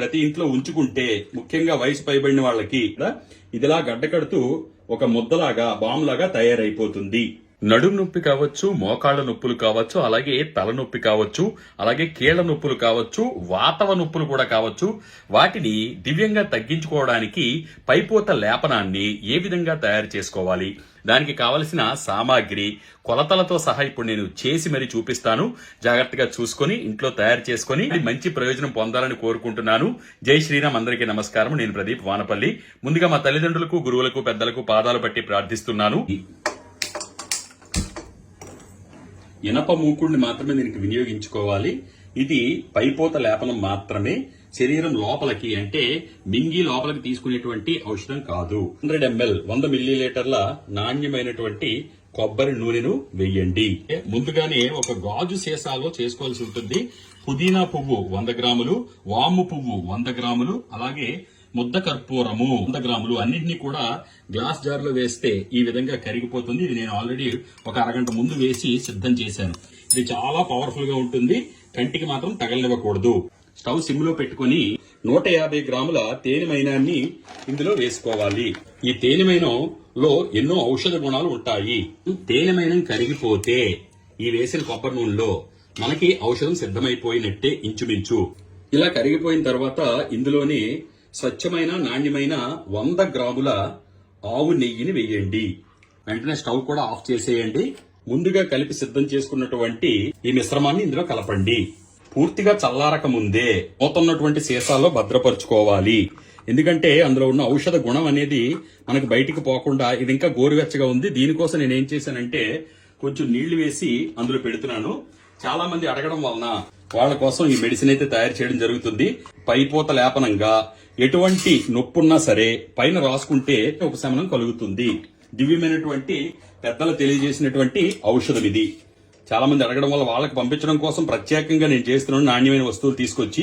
ప్రతి ఇంట్లో ఉంచుకుంటే ముఖ్యంగా వయసు పైబడిన వాళ్ళకి ఇదిలా గడ్డకడుతూ ఒక ముద్దలాగా బామ్ లాగా తయారైపోతుంది. నడుము నొప్పి కావచ్చు మోకాళ్ళ నొప్పులు కావచ్చు అలాగే తలనొప్పి కావచ్చు అలాగే కీళ్ళ నొప్పులు కావచ్చు వాతవ నొప్పులు కూడా కావచ్చు. వాటిని దివ్యంగా తగ్గించుకోవడానికి పైపోత లేపనాన్ని ఏ విధంగా తయారు చేసుకోవాలి? దానికి కావలసిన సామాగ్రి కొలతలతో సహా ఇప్పుడు నేను చేసి మరి చూపిస్తాను. జాగ్రత్తగా చూసుకొని ఇంట్లో తయారు చేసుకొని మంచి ప్రయోజనం పొందాలని కోరుకుంటున్నాను. జై శ్రీరామ్ అందరికీ నమస్కారం నేను ప్రదీప్ వానపల్లి. ముందుగా మా తల్లిదండ్రులకు గురువులకు పెద్దలకు పాదాలు పట్టి ప్రార్థిస్తున్నాను. ఇనప మూకుడిని మాత్రమే దీనికి వినియోగించుకోవాలి. ఇది పైపోత లేపనం మాత్రమే. శరీరం లోపలికి అంటే మింగి లోపలికి తీసుకునేటువంటి ఔషధం కాదు. హండ్రెడ్ ఎంఎల్ వంద మిల్లీలీటర్ల నాణ్యమైనటువంటి కొబ్బరి నూనెను వెయ్యండి ముందుగానే ఒక గాజు సీసాలో చేసుకోవాల్సి ఉంటుంది. పుదీనా పువ్వు వంద గ్రాములు వాము పువ్వు వంద గ్రాములు అలాగే ముద్ద కర్పూరము వంద గ్రాములు అన్నింటినీ కూడా గ్లాస్ జార్లో వేస్తే ఈ విధంగా కరిగిపోతుంది. ఇది నేను ఆల్రెడీ ఒక అరగంట ముందు వేసి సిద్ధం చేశాను. ఇది చాలా పవర్ఫుల్గా ఉంటుంది. కంటికి మాత్రం తగలనివ్వకూడదు. స్టవ్ సిమ్లో పెట్టుకుని నూట యాభై గ్రాముల తేనెమైనాన్ని ఇందులో వేసుకోవాలి. ఈ తేనెమైన లో ఎన్నో ఔషధ గుణాలు ఉంటాయి. తేనెమైన కరిగిపోతే ఈ వేసిన కొబ్బరి నూనెలో మనకి ఔషధం సిద్ధమైపోయినట్టే ఇంచుమించు. ఇలా కరిగిపోయిన తర్వాత ఇందులోనే స్వచ్ఛమైన నాణ్యమైన వంద గ్రాముల ఆవు నెయ్యిని వేయండి. వెంటనే స్టవ్ కూడా ఆఫ్ చేసేయండి. ముందుగా కలిపి సిద్ధం చేసుకున్నటువంటి ఈ మిశ్రమాన్ని ఇందులో కలపండి. పూర్తిగా చల్లారక ముందే పోతున్నటువంటి సీసాల్లో భద్రపరుచుకోవాలి. ఎందుకంటే అందులో ఉన్న ఔషధ గుణం అనేది మనకు బయటికి పోకుండా ఇది ఇంకా గోరువెచ్చగా ఉంది. దీనికోసం నేను ఏం చేశానంటే కొంచెం నీళ్ళు వేసి అందులో పెడుతున్నాను. చాలా మంది అడగడం వలన వాళ్ళ కోసం ఈ మెడిసిన్ అయితే తయారు చేయడం జరుగుతుంది. పైపోత లేపనంగా ఎటువంటి నొప్పున్నా సరే పైన రాసుకుంటే ఉపశమనం కలుగుతుంది. దివ్యమైనటువంటి పెద్దలు తెలియజేసినటువంటి ఔషధం ఇది. చాలా మంది అడగడం వల్ల వాళ్ళకి పంపించడం కోసం ప్రత్యేకంగా నేను చేస్తున్నాను నాణ్యమైన వస్తువులు తీసుకొచ్చి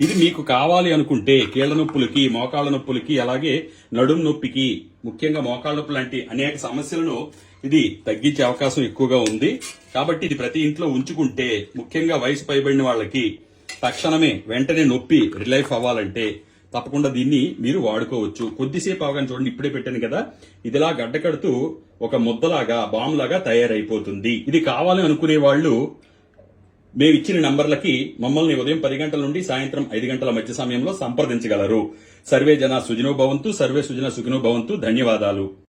ఇది మీకు కావాలి అనుకుంటే కీళ్ళ నొప్పులకి మోకాళ్ళ నొప్పులకి అలాగే నడుం నొప్పికి ముఖ్యంగా మోకాళ్ళ నొప్పి లాంటి అనేక సమస్యలను ఇది తగ్గించే అవకాశం ఎక్కువగా ఉంది. కాబట్టి ఇది ప్రతి ఇంట్లో ఉంచుకుంటే ముఖ్యంగా వయసు పైబడిన వాళ్ళకి తక్షణమే వెంటనే నొప్పి రిలైఫ్ అవ్వాలంటే తప్పకుండా దీన్ని మీరు వాడుకోవచ్చు. కొద్దిసేపు అవగానే చూడండి ఇప్పుడే పెట్టాను కదా. ఇదిలా గడ్డకడుతూ ఒక ముద్దలాగా బామ్ లాగా తయారైపోతుంది. ఇది కావాలని అనుకునే వాళ్ళు మేము ఇచ్చిన నంబర్లకి మమ్మల్ని ఉదయం పది గంటల నుండి సాయంత్రం ఐదు గంటల మధ్య సమయంలో సంప్రదించగలరు. సర్వే జన సుజనో భవంతు సర్వే సుజన సుఖినో భవంతు. ధన్యవాదాలు.